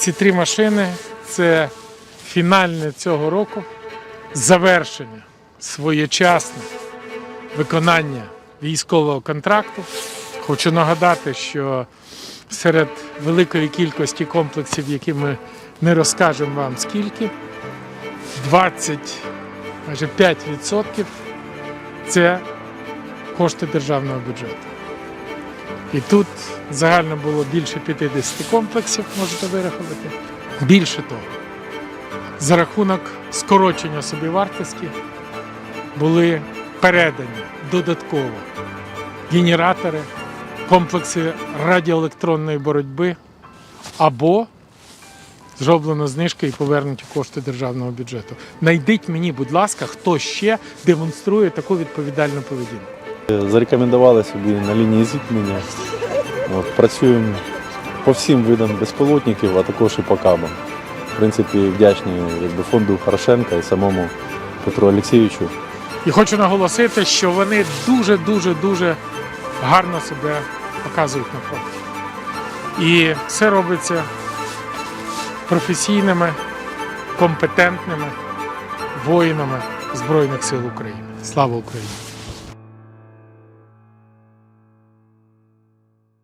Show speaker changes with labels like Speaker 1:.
Speaker 1: Ці три машини це фінальне цього року завершення своєчасне виконання військового контракту. Хочу нагадати, що серед великої кількості комплексів, які ми не розкажемо вам скільки, 20, майже 5% це кошти державного бюджету. І тут загально було більше 50 комплексів, можете вирахувати. Більше того, за рахунок скорочення собівартості були передані додатково генератори, комплекси радіоелектронної боротьби або зроблено знижки і повернуті кошти державного бюджету. Найдіть мені, будь ласка, хто ще демонструє таку відповідальну поведінку.
Speaker 2: Зарекомендували собі на лінії зіткнення. Працюємо по всім видам безпілотників, а також і по кабам. В принципі, вдячні якби, фонду Порошенка і самому Петру Олексійовичу.
Speaker 1: І хочу наголосити, що вони дуже, дуже, дуже гарно себе показують на фронті. І все робиться професійними, компетентними воїнами Збройних сил України. Слава Україні!